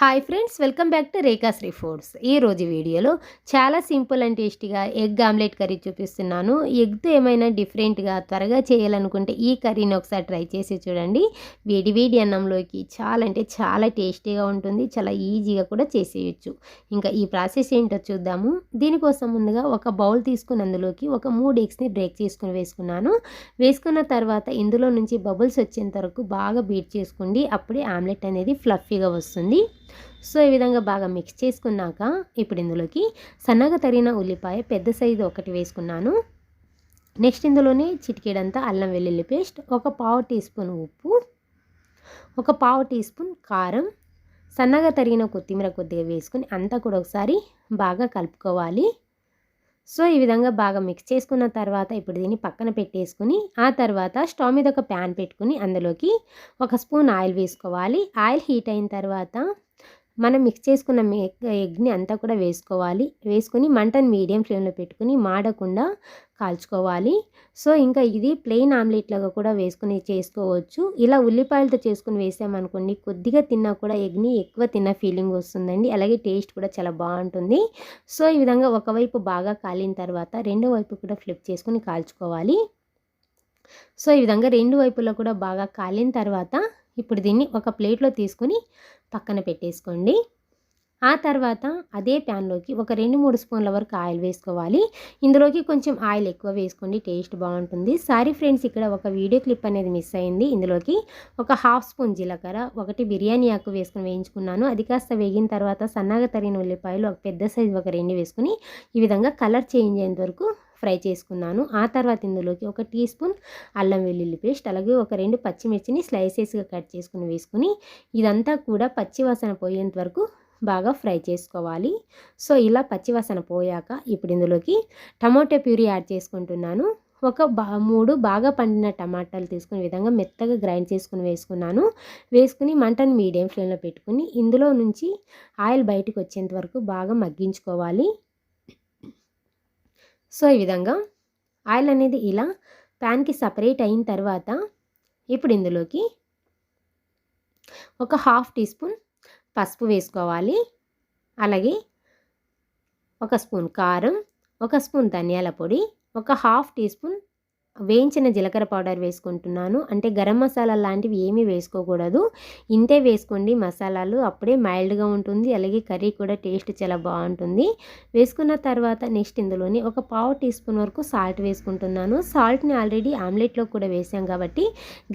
Hi friends welcome back to Rekhashri foods. ఈ రోజు వీడియోలో చాలా సింపుల్ అండ్ టేస్టీగా ఎగ్ ఆమ్లెట్ కర్రీ చూపిస్తున్నాను. ఎగ్తో ఏమైనా డిఫరెంట్గా త్వరగా చేయాలనుకుంటే ఈ కర్రీని ఒకసారి ట్రై చేసి చూడండి. వేడి వేడి అన్నంలోకి చాలా అంటే చాలా టేస్టీగా ఉంటుంది చాలా ఈజీగా కూడా చేసేయచ్చు. ఇంకా ఈ ప్రాసెస్ ఏంటో చూద్దాము. దీనికోసం ముందుగా ఒక బౌల్ తీసుకుని అందులోకి ఒక మూడు ఎగ్స్ని బ్రేక్ చేసుకుని వేసుకున్నాను. వేసుకున్న తర్వాత ఇందులో నుంచి బబుల్స్ వచ్చేంత వరకు బాగా బీట్ చేసుకోండి అప్పుడే ఆమ్లెట్ అనేది ఫ్లఫీగా వస్తుంది. సో ఈ విధంగా బాగా మిక్స్ చేసుకున్నాక ఇప్పుడు ఇందులోకి సన్నగా తరిగిన ఉల్లిపాయ పెద్ద సైజు ఒకటి వేసుకున్నాను. నెక్స్ట్ ఇందులోనే చిటికేడంతా అల్లం వెల్లుల్లి పేస్ట్ ఒక పావు టీ స్పూన్ ఉప్పు ఒక పావు టీ స్పూన్ కారం సన్నగా తరిగిన కొత్తిమీర కొద్దిగా వేసుకుని అంతా కూడా ఒకసారి బాగా కలుపుకోవాలి. సో ఈ విధంగా బాగా మిక్స్ చేసుకున్న తర్వాత ఇప్పుడు దీన్ని పక్కన పెట్టేసుకుని ఆ తర్వాత స్టవ్ మీద ఒక ప్యాన్ పెట్టుకుని అందులోకి ఒక స్పూన్ ఆయిల్ వేసుకోవాలి. ఆయిల్ హీట్ అయిన తర్వాత మనం మిక్స్ చేసుకున్న ఎగ్ని అంతా కూడా వేసుకోవాలి. వేసుకుని మంటను మీడియం ఫ్లేమ్లో పెట్టుకుని మాడకుండా కాల్చుకోవాలి. సో ఇంకా ఇది ప్లెయిన్ ఆమ్లెట్ లాగా కూడా వేసుకుని చేసుకోవచ్చు. ఇలా ఉల్లిపాయలతో చేసుకుని వేసామనుకోండి కొద్దిగా తిన్నా కూడా ఎగ్ని ఎక్కువ తిన్న ఫీలింగ్ వస్తుందండి. అలాగే టేస్ట్ కూడా చాలా బాగుంటుంది. సో ఈ విధంగా ఒకవైపు బాగా కాలిన తర్వాత రెండో వైపు కూడా ఫ్లిప్ చేసుకుని కాల్చుకోవాలి. సో ఈ విధంగా రెండు వైపులో కూడా బాగా కాలిన తర్వాత ఇప్పుడు దీన్ని ఒక ప్లేట్లో తీసుకుని పక్కన పెట్టేసుకోండి. ఆ తర్వాత అదే ప్యాన్లోకి ఒక రెండు మూడు స్పూన్ల వరకు ఆయిల్ వేసుకోవాలి. ఇందులోకి కొంచెం ఆయిల్ ఎక్కువ వేసుకోండి టేస్ట్ బాగుంటుంది. సారీ ఫ్రెండ్స్ ఇక్కడ ఒక వీడియో క్లిప్ అనేది మిస్ అయింది. ఇందులోకి ఒక హాఫ్ స్పూన్ జీలకర్ర ఒకటి బిర్యానీ ఆకు వేసుకుని వేయించుకున్నాను. అది కాస్త వేగిన తర్వాత సన్నగా తరిగిన ఉల్లిపాయలు ఒక పెద్ద సైజు ఒక రెండు వేసుకుని ఈ విధంగా కలర్ చేంజ్ అయ్యేంత వరకు ఫ్రై చేసుకున్నాను. ఆ తర్వాత ఇందులోకి ఒక టీ స్పూన్ అల్లం వెల్లుల్లి పేస్ట్ అలాగే ఒక రెండు పచ్చిమిర్చిని స్లైసెస్గా కట్ చేసుకుని వేసుకుని ఇదంతా కూడా పచ్చివాసన పోయేంత వరకు బాగా ఫ్రై చేసుకోవాలి. సో ఇలా పచ్చివాసన పోయాక ఇప్పుడు ఇందులోకి టమాటో ప్యూరీ యాడ్ చేసుకుంటున్నాను. ఒక బా మూడు బాగా పండిన టమాటాలు తీసుకునే విధంగా మెత్తగా గ్రైండ్ చేసుకుని వేసుకున్నాను. వేసుకుని మంటను మీడియం ఫ్లేమ్లో పెట్టుకుని ఇందులో నుంచి ఆయిల్ బయటకు వచ్చేంత వరకు బాగా మగ్గించుకోవాలి. సో ఈ విధంగా ఆయిల్ అనేది ఇలా ప్యాన్కి సపరేట్ అయిన తర్వాత ఇప్పుడు ఇందులోకి ఒక హాఫ్ టీ స్పూన్ పసుపు వేసుకోవాలి. అలాగే ఒక స్పూన్ కారం ఒక స్పూన్ ధనియాల పొడి ఒక హాఫ్ టీ స్పూన్ వేయించిన జీలకర్ర పౌడర్ వేసుకుంటున్నాను. అంటే గరం మసాలా లాంటివి ఏమీ వేసుకోకూడదు. ఇంతే వేసుకోండి మసాలాలు. అప్పుడే మైల్డ్గా ఉంటుంది. అలాగే కర్రీ కూడా టేస్ట్ చాలా బాగుంటుంది. వేసుకున్న తర్వాత నెక్స్ట్ ఇందులోని ఒక పావు టీ స్పూన్ వరకు సాల్ట్ వేసుకుంటున్నాను. సాల్ట్ని ఆల్రెడీ ఆమ్లెట్లో కూడా వేసాం కాబట్టి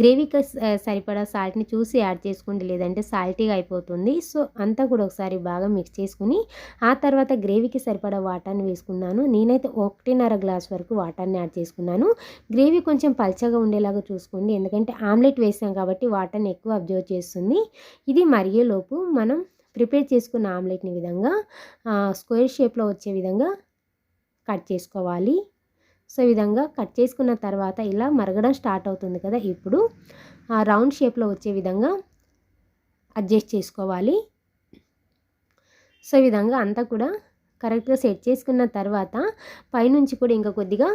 గ్రేవీకి సరిపడా సాల్ట్ని చూసి యాడ్ చేసుకోండి. లేదంటే సాల్టీగా అయిపోతుంది. సో అంతా కూడా ఒకసారి బాగా మిక్స్ చేసుకుని ఆ తర్వాత గ్రేవీకి సరిపడా వాటర్ని వేసుకున్నాను. నేనైతే ఒకటిన్నర గ్లాస్ వరకు వాటర్ని యాడ్ చేసుకున్నాను. గ్రేవీ కొంచెం పల్చగా ఉండేలాగా చూసుకోండి. ఎందుకంటే ఆమ్లెట్ వేసాం కాబట్టి వాటర్ని ఎక్కువ అబ్జర్వ్ చేస్తుంది. ఇది మరిగేలోపు మనం ప్రిపేర్ చేసుకున్న ఆమ్లెట్ని విధంగా స్క్వేర్ షేప్లో వచ్చే విధంగా కట్ చేసుకోవాలి. సో ఈ విధంగా కట్ చేసుకున్న తర్వాత ఇలా మరగడం స్టార్ట్ అవుతుంది కదా ఇప్పుడు రౌండ్ షేప్లో వచ్చే విధంగా అడ్జస్ట్ చేసుకోవాలి. సో ఈ విధంగా అంతా కూడా కరెక్ట్గా సెట్ చేసుకున్న తర్వాత పైనుంచి కూడా ఇంకా కొద్దిగా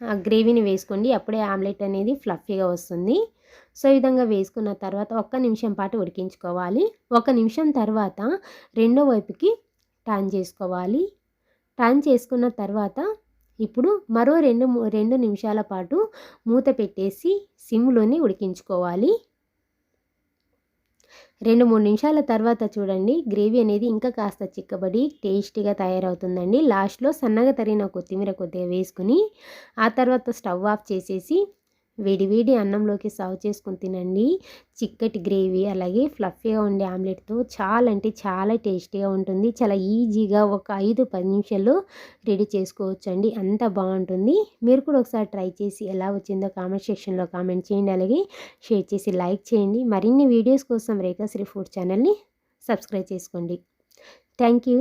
గ్రేవీని వేసుకోండి. అప్పుడే ఆమ్లెట్ అనేది ఫ్లఫీగా వస్తుంది. సో ఈ విధంగా వేసుకున్న తర్వాత ఒక్క నిమిషం పాటు ఉడికించుకోవాలి. ఒక నిమిషం తర్వాత రెండో వైపుకి టర్న్ చేసుకోవాలి. టర్న్ చేసుకున్న తర్వాత ఇప్పుడు మరో రెండు రెండు నిమిషాల పాటు మూత పెట్టేసి సిమ్లోనే ఉడికించుకోవాలి. రెండు మూడు నిమిషాల తర్వాత చూడండి. గ్రేవీ అనేది ఇంకా కాస్త చిక్కబడి టేస్టీగా తయారవుతుందండి. లాస్ట్లో సన్నగా తరిగిన కొత్తిమీర కొద్దిగా వేసుకుని ఆ తర్వాత స్టవ్ ఆఫ్ చేసేసి వేడి వేడి అన్నంలోకి సర్వ్ చేసుకుని తినండి. చిక్కటి గ్రేవీ అలాగే ఫ్లఫీగా ఉండే ఆమ్లెట్తో చాలా అంటే చాలా టేస్టీగా ఉంటుంది. చాలా ఈజీగా ఒక ఐదు పది నిమిషాల్లో రెడీ చేసుకోవచ్చు అండి అంత బాగుంటుంది. మీరు కూడా ఒకసారి ట్రై చేసి ఎలా వచ్చిందో కామెంట్ సెక్షన్లో కామెంట్ చేయండి. అలాగే షేర్ చేసి లైక్ చేయండి. మరిన్ని వీడియోస్ కోసం రేఖాశ్రీ ఫుడ్ ఛానల్ని సబ్స్క్రైబ్ చేసుకోండి. Thank you.